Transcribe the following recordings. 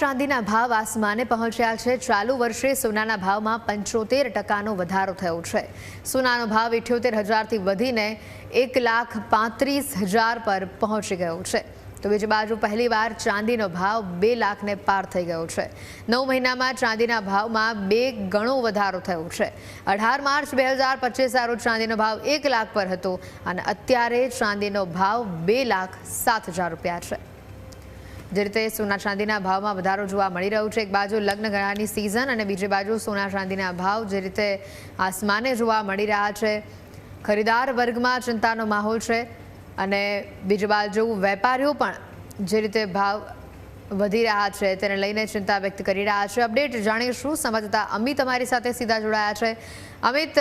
ચાંદીના ભાવ આસમાને પહોંચ્યા છે. ચાલુ વર્ષે સોનાના ભાવમાં પંચોતેર ટકાનો વધારો થયો છે. સોનાનો ભાવ ઇઠ્યોતેર હજારથી વધીને એક લાખ પાંત્રીસ હજાર પર પહોંચી ગયો છે. તો બીજી બાજુ પહેલીવાર ચાંદીનો ભાવ બે લાખને પાર થઈ ગયો છે. નવ મહિનામાં ચાંદીના ભાવમાં બે ગણો વધારો થયો છે. અઢાર માર્ચ બે હજાર પચીસ રોજ ચાંદીનો ભાવ એક લાખ પર હતો અને અત્યારે ચાંદીનો ભાવ બે લાખ સાત હજાર રૂપિયા છે. જે રીતે સોના ચાંદીના ભાવમાં વધારો જોવા મળી રહ્યો છે. એક બાજુ લગ્ન ગણાની સિઝન અને બીજી બાજુ સોના ચાંદીના ભાવ જે રીતે આસમાને જોવા મળી રહ્યા છે. ખરીદાર વર્ગમાં ચિંતાનો માહોલ છે અને બીજી બાજુ વેપારીઓ પણ જે રીતે ભાવ વધી રહ્યા છે. તેને લઈને ચિંતા વ્યક્ત કરી રહ્યા છે. અપડેટ જાણીશું. સંવાદદાતા અમિત અમારી સાથે સીધા જોડાયા છે. અમિત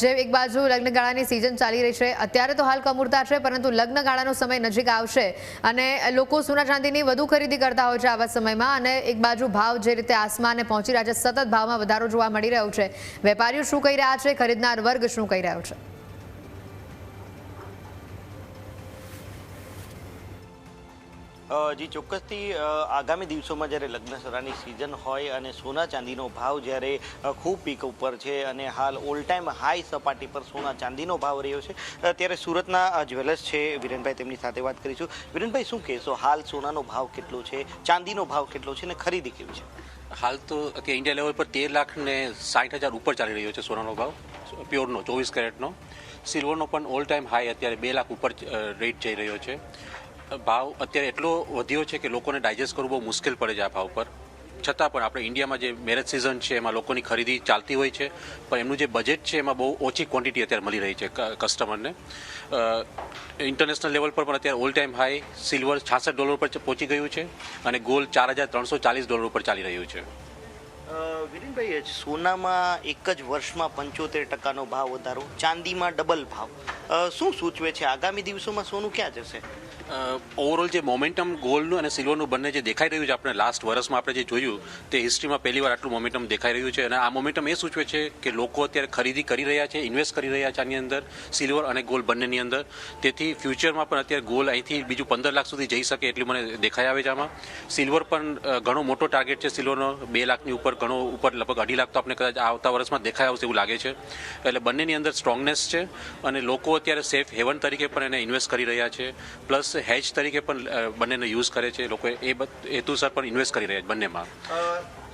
જે એક બાજુ લગ્નગાળાની સિઝન ચાલી રહી છે, અત્યારે તો હાલ કમૂરતા છે, પરંતુ લગ્નગાળાનો સમય નજીક આવશે અને લોકો સોના ચાંદીની વધુ ખરીદી કરતા હોય છે આવા સમયમાં અને એક બાજુ ભાવ જે રીતે આસમાને પહોંચી રહ્યા છે, સતત ભાવમાં વધારો જોવા મળી રહ્યો છે. વેપારીઓ શું કહી રહ્યા છે? ખરીદનાર વર્ગ શું કહી રહ્યો છે? જી, ચોક્કસથી આગામી દિવસોમાં જ્યારે લગ્ન સરાની સિઝન હોય અને સોના ચાંદીનો ભાવ જ્યારે ખૂબ પીક ઉપર છે અને હાલ ઓલ ટાઈમ હાઈ સપાટી પર સોના ચાંદીનો ભાવ રહ્યો છે ત્યારે સુરતના જ્વેલર્સ છે, વિરેનભાઈ તેમની સાથે વાત કરીશું. વિરેનભાઈ, શું કહેશો? હાલ સોનાનો ભાવ કેટલો છે? ચાંદીનો ભાવ કેટલો છે અને ખરીદી કેવી છે? હાલ તો, કે ઇન્ડિયા લેવલ પર તેર લાખ ને સાઠ હજાર ઉપર ચાલી રહ્યો છે સોનાનો ભાવ. પ્યોરનો ચોવીસ કેરેટનો સિલ્વરનો પણ ઓલ ટાઈમ હાઈ અત્યારે બે લાખ ઉપર રેટ જઈ રહ્યો છે. ભાવ અત્યારે એટલો વધ્યો છે કે લોકોને ડાયજેસ્ટ કરવું બહુ મુશ્કેલ પડે છે આ ભાવ પર. છતાં પણ આપણે ઇન્ડિયામાં જે મેરેજ સિઝન છે, એમાં લોકોની ખરીદી ચાલતી હોય છે, પણ એમનું જે બજેટ છે, એમાં બહુ ઓછી ક્વોન્ટિટી અત્યારે મળી રહી છે કસ્ટમરને ઇન્ટરનેશનલ લેવલ પર પણ અત્યારે ઓલ ટાઈમ હાઈ સિલ્વર છાસઠ ડોલર પર પહોંચી ગયું છે અને ગોલ્ડ ચાર હજાર ત્રણસો ચાલીસ ડોલર ઉપર ચાલી રહ્યું છે. વિરેનભાઈ સોનામાં એક જ વર્ષમાં પંચોતેર ટકાનો ભાવ વધારો, ચાંદીમાં ડબલ ભાવ. શું સૂચવે છે? આગામી દિવસોમાં સોનું ક્યાં જશે? ઓવરઓલ જે મોમેન્ટમ ગોલ્ડનું અને સિલ્વરનું બંને જે દેખાઈ રહ્યું છે, આપણે લાસ્ટ વર્ષમાં આપણે જે જોયું, તે હિસ્ટ્રીમાં પહેલીવાર આટલું મોમેન્ટમ દેખાઈ રહ્યું છે. અને આ મોમેન્ટમ એ સૂચવે છે કે લોકો અત્યારે ખરીદી કરી રહ્યા છે ઇન્વેસ્ટ કરી રહ્યા છે આની અંદર સિલ્વર અને ગોલ્ડ બંનેની અંદર. તેથી ફ્યુચરમાં પણ અત્યારે ગોલ્ડ અહીંથી બીજું પંદર લાખ સુધી જઈ શકે એટલી મને દેખાઈ આવે છે આમાં. સિલ્વર પણ ઘણો મોટો ટાર્ગેટ છે. સિલ્વરનો બે લાખની ઉપર ઘણો ઉપર લગભગ અઢી લાખ તો આપણે કદાચ આવતા વર્ષમાં દેખાય આવશે એવું લાગે છે. એટલે બંનેની અંદર સ્ટ્રોંગનેસ છે અને લોકો અત્યારે સેફ હેવન તરીકે પણ એને ઇન્વેસ્ટ કરી રહ્યા છે. પ્લસ હેજ તરીકે પણ બંનેને યુઝ કરે છે. લોકો એ હેતુસર પણ ઇન્વેસ્ટ કરી રહ્યા છે બંનેમાં.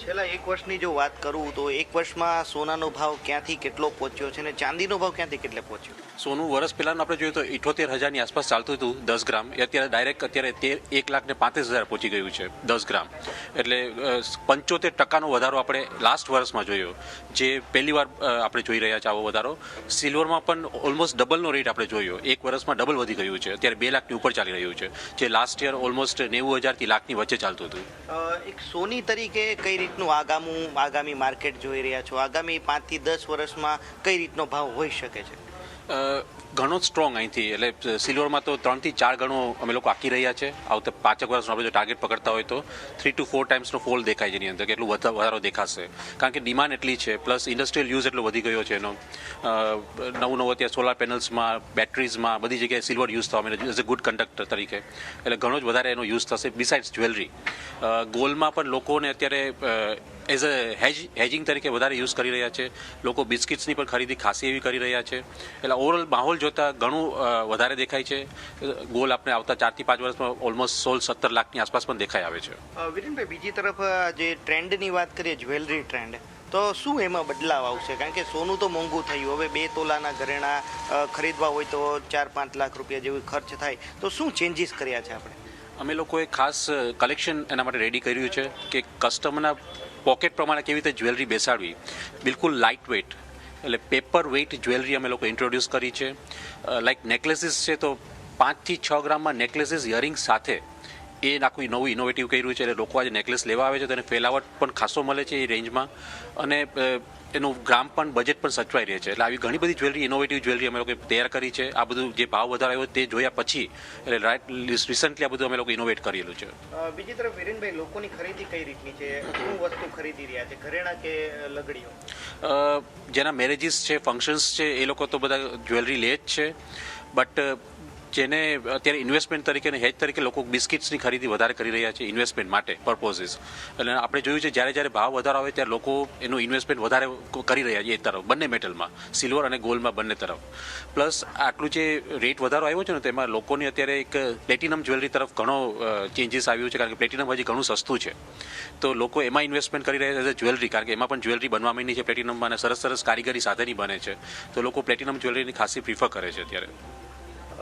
છેલ્લા એક વર્ષની જો વાત કરું તો એક વર્ષમાં સોનાનો ભાવ ક્યાંથી કેટલો પહોંચ્યો છે અને ચાંદીનો ભાવ ક્યાંથી કેટલે પહોંચ્યો? સોનું વર્ષ પહેલાનું આપણે જોઈએ તો ઇઠોતેર હજારની આસપાસ ચાલતું હતું દસ ગ્રામ. એ અત્યારે ડાયરેક્ટ અત્યારે તેર એક લાખ ને પાંત્રીસ હજાર પહોંચી ગયું છે દસ ગ્રામ. એટલે પંચોતેર ટકાનો વધારો આપણે લાસ્ટ વર્ષમાં જોયો. જે પહેલી વાર આપણે જોઈ રહ્યા છે આવો વધારો. સિલ્વરમાં પણ ઓલમોસ્ટ ડબલનો રેટ આપણે જોયો. એક વર્ષમાં ડબલ વધી ગયું છે. અત્યારે બે લાખની ઉપર ચાલી રહ્યું છે. જે લાસ્ટ યર ઓલમોસ્ટ નેવું હજારથી લાખની વચ્ચે ચાલતું હતું. એક સોની તરીકે કઈ રીતનું આગામું, આગામી માર્કેટ જોઈ રહ્યા છો. આગામી પાંચથી દસ વર્ષમાં કઈ રીતનો ભાવ હોઈ શકે છે? ઘણો સ્ટ્રોંગ અહીંથી. એટલે સિલ્વરમાં તો ત્રણથી ચાર ગણો અમે લોકો આંકી રહ્યા છે. આવતા પાંચેક વર્ષનો આપણે જો ટાર્ગેટ પકડતા હોય તો થ્રી ટુ ફોર ટાઈમ્સનો ફોલ દેખાય છે એની અંદર, કે એટલું વધા- વધારો દેખાશે. કારણ કે ડિમાન્ડ એટલી છે પ્લસ ઇન્ડસ્ટ્રીયલ યુઝ એટલો વધી ગયો છે એનો. નવું નવું અત્યારે સોલાર પેનલ્સમાં બેટરીઝમાં બધી જગ્યાએ સિલ્વર યુઝ થવા એઝ અ ગુડ કંડક્ટર તરીકે. એટલે ઘણો જ વધારે એનો યુઝ થશે બિસાઇડ્સ જ્વેલરી ગોલ્ડમાં પણ લોકોને અત્યારે એઝ અ હેજ હેજિંગ તરીકે વધારે યુઝ કરી રહ્યા છે. લોકો બિસ્કિટ્સની પણ ખરીદી ખાસી એવી કરી રહ્યા છે. એટલે ઓવરઓલ માહોલ જોતા ઘણું વધારે દેખાય છે. ગોલ આપણે આવતા ચારથી પાંચ વર્ષમાં ઓલમોસ્ટ સોળ સત્તર લાખની આસપાસ પણ દેખાઈ આવે છે. વિરેનભાઈ બીજી તરફ જે ટ્રેન્ડની વાત કરીએ જ્વેલરી ટ્રેન્ડ તો શું એમાં બદલાવ આવશે? કારણ કે સોનું તો મોંઘું થયું. હવે બે તોલાના ઘરેણા ખરીદવા હોય તો ચાર પાંચ લાખ રૂપિયા જેવું ખર્ચ થાય. તો શું ચેન્જીસ કર્યા છે આપણે? અમે લોકોએ ખાસ કલેક્શન એના માટે રેડી કર્યું છે કે કસ્ટમરના પોકેટ પ્રમાણે કેવી રીતે જ્વેલરી બેસાડવી. બિલકુલ લાઇટ વેઇટ એટલે પેપર વેઇટ જ્વેલરી અમે લોકો ઇન્ટ્રોડ્યુસ કરી છે. લાઈક નેકલેસીસ છે તો પાંચથી છ ગ્રામમાં નેકલેસીસ ઇયરિંગ સાથે એ આખું નવું ઇનોવેટિવ કર્યું છે એટલે લોકો આજે નેકલેસ લેવા આવે છે તો એને ફેલાવટ પણ ખાસો મળે છે એ રેન્જમાં અને એનું ગ્રામ પણ બજેટ પણ સચવાઈ રહે છે. એટલે આવી ઘણી બધી જ્વેલરી ઇનોવેટિવ જ્વેલરી અમે લોકો તૈયાર કરી છે. આ બધું જે ભાવ વધારાયો તે જોયા પછી એટલે રાઈટ રિસન્ટલી આ બધું અમે લોકો ઇનોવેટ કરેલું છે. બીજી તરફ વિરેનભાઈ લોકોની ખરીદી કઈ રીતની છે? શું વસ્તુ ખરીદી રહ્યા છે? ઘરેણા કે લગડીઓ? જેના મેરેજીસ છે ફંક્શન્સ છે એ લોકો તો બધા જ્વેલરી લે જ છે. બટ જેને અત્યારે ઇન્વેસ્ટમેન્ટ તરીકે અને હેજ તરીકે લોકો બિસ્કિટ્સની ખરીદી વધારે કરી રહ્યા છે ઇન્વેસ્ટમેન્ટ માટે પર્પોઝિસ એટલે આપણે જોયું છે જ્યારે જ્યારે ભાવ વધારો આવે ત્યારે લોકો એનું ઇન્વેસ્ટમેન્ટ વધારે કરી રહ્યા છે એ તરફ, બંને મેટલમાં સિલ્વર અને ગોલ્ડમાં બંને તરફ. પ્લસ આટલું જે રેટ વધારો આવ્યો છે ને, તેમાં લોકોની અત્યારે એક પ્લેટિનમ જ્વેલરી તરફ ઘણો ચેન્જીસ આવ્યું છે, કારણ કે પ્લેટિનમ હજી ઘણું સસ્તું છે. તો લોકો એમાં ઇન્વેસ્ટમેન્ટ કરી રહ્યા છે જ્વેલરી કારણ કે એમાં પણ જ્વેલરી બનવા માંડી છે પ્લેટિનમમાં અને સરસ સરસ કારીગરી સાથેની બને છે. તો લોકો પ્લેટિનમ જ્વેલરીની ખાસી પ્રિફર કરે છે અત્યારે.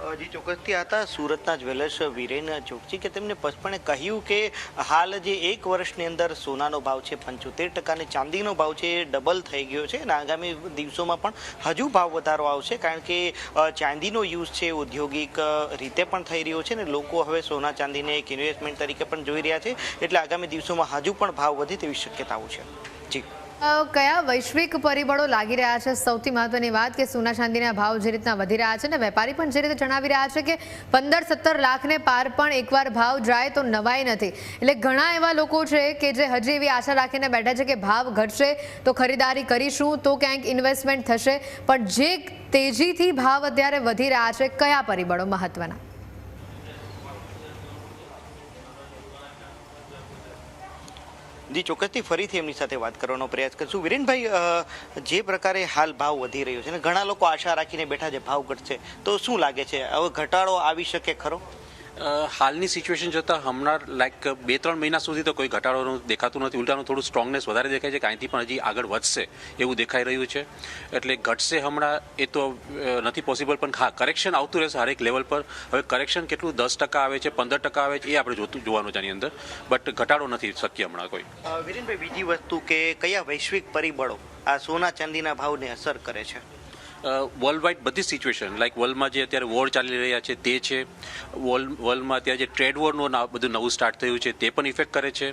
જી ચોક્કસથી હતા સુરતના જ્વેલર્સ વિરેન ચોકસી કે તેમને પસપણે કહ્યું કે હાલ જે એક વર્ષની અંદર સોનાનો ભાવ છે પંચોતેર ટકાને ચાંદીનો ભાવ છે એ ડબલ થઈ ગયો છે અને આગામી દિવસોમાં પણ હજુ ભાવ વધારો આવશે કારણ કે ચાંદીનો યુઝ છે, ઔદ્યોગિક રીતે પણ થઈ રહ્યો છે ને લોકો હવે સોના ચાંદીને એક ઇન્વેસ્ટમેન્ટ તરીકે પણ જોઈ રહ્યા છે એટલે આગામી દિવસોમાં હજુ પણ ભાવ વધે તેવી શક્યતાઓ છે. જી. કયા વૈશ્વિક પરિબળો લાગી રહ્યા છે? સૌથી મહત્વની વાત કે સોના ચાંદીના ભાવ જે રીતના વધી રહ્યા છે ને વેપારી પણ જે રીતે જણાવી રહ્યા છે કે પંદર સત્તર લાખને પાર પણ એકવાર ભાવ જાય તો નવાઈ નથી. એટલે ઘણા એવા લોકો છે કે જે હજી એવી આશા રાખીને બેઠા છે કે ભાવ ઘટશે તો ખરીદારી કરીશું તો ક્યાંક ઇન્વેસ્ટમેન્ટ થશે. પણ જે તેજીથી ભાવ અત્યારે વધી રહ્યા છે, કયા પરિબળો મહત્વના? જી, ચોક્કસથી ફરીથી એમની સાથે વાત કરવાનો પ્રયાસ કરશું. વિરેનભાઈ જે પ્રકારે હાલ ભાવ વધી રહ્યો છે અને ઘણા લોકો આશા રાખીને બેઠા છે, ભાવ ઘટશે. તો શું લાગે છે? હવે ઘટાડો આવી શકે ખરો? હાલની સિચ્યુએશન જોતાં હમણાં લાઈક બે ત્રણ મહિના સુધી તો કોઈ ઘટાડોનું દેખાતું નથી. ઉલટાનું થોડું સ્ટ્રોંગનેસ વધારે દેખાય છે કે અહીંથી પણ હજી આગળ વધશે એવું દેખાઈ રહ્યું છે. એટલે ઘટશે હમણાં એ તો નથી પોસિબલ પણ હા કરેક્શન આવતું રહેશે હરેક લેવલ પર. હવે કરેક્શન કેટલું? દસ ટકા આવે છે, પંદર ટકા આવે છે, એ આપણે જોતું, જોવાનું છે આની અંદર. બટ ઘટાડો નથી શક્ય હમણાં કોઈ. વિરેનભાઈ, બીજી વસ્તુ કે કયા વૈશ્વિક પરિબળો આ સોના ચાંદીના ભાવને અસર કરે છે? વર્લ્ડ વાઇડ બધી સિચ્યુએશન લાઈક વર્લ્ડમાં જે અત્યારે વોર ચાલી રહ્યા છે, તે છે. વર્લ્ડ વર્લ્ડમાં અત્યારે જે ટ્રેડ વોરનું બધું નવું સ્ટાર્ટ થયું છે, તે પણ ઇફેક્ટ કરે છે.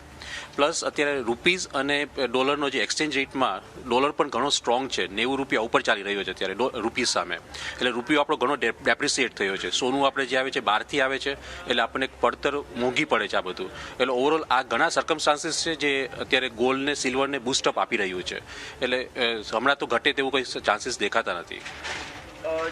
પ્લસ અત્યારે રૂપીઝ અને ડોલરનો જે એક્સચેન્જ રેટમાં ડોલર પણ ઘણો સ્ટ્રોંગ છે. નેવું રૂપિયા ઉપર ચાલી રહ્યો છે અત્યારે રૂપીઝ સામે. એટલે રૂપિયો આપણો ઘણો ડેપ્રિસિએટ થયો છે. સોનું આપણે જે આવે છે, બહારથી આવે છે, એટલે આપણને પડતર મોંઘી પડે છે આ બધું. એટલે ઓવરઓલ આ ઘણા સર્કમસ્ટાન્સીસ છે જે અત્યારે ગોલ્ડને સિલ્વરને બૂસ્ટઅપ આપી રહ્યું છે. એટલે હમણાં તો ઘટે તેવું કોઈ ચાન્સીસ દેખાતા નથી. અ,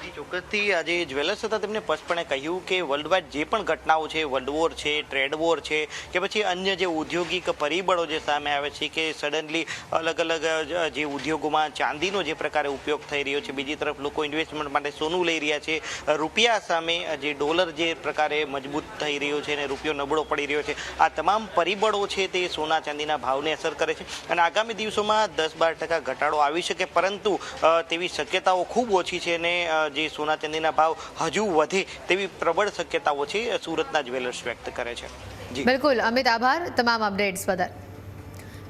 જી ચોક્કસથી આજે જ્વેલર્સ હતા તેમને સ્પષ્ટપણે કહ્યું કે વર્લ્ડ વાઇડ જે પણ ઘટનાઓ છે વર્લ્ડ વોર છે ટ્રેડ વોર છે, કે પછી અન્ય જે ઔદ્યોગિક પરિબળો જે સામે આવે છે કે સડનલી અલગ અલગ જે ઉદ્યોગોમાં ચાંદીનો જે પ્રકારે ઉપયોગ થઈ રહ્યો છે, બીજી તરફ લોકો ઇન્વેસ્ટમેન્ટ માટે સોનું લઈ રહ્યા છે, રૂપિયા સામે જે ડોલર જે પ્રકારે મજબૂત થઈ રહ્યો છે અને રૂપિયો નબળો પડી રહ્યો છે, આ તમામ પરિબળો છે તે સોના ચાંદીના ભાવને અસર કરે છે અને આગામી દિવસોમાં દસ બાર ટકા ઘટાડો આવી શકે, પરંતુ તેવી શક્યતાઓ ખૂબ ઓછી છે અને જે સોના ચાંદીના ભાવ હજુ વધે તેવી પ્રબળ શક્યતાઓ છે સુરતના જ્વેલર્સ વ્યક્ત કરે છે. બિલકુલ. અમિત, આભાર. તમામ અપડેટ્સ બદલ.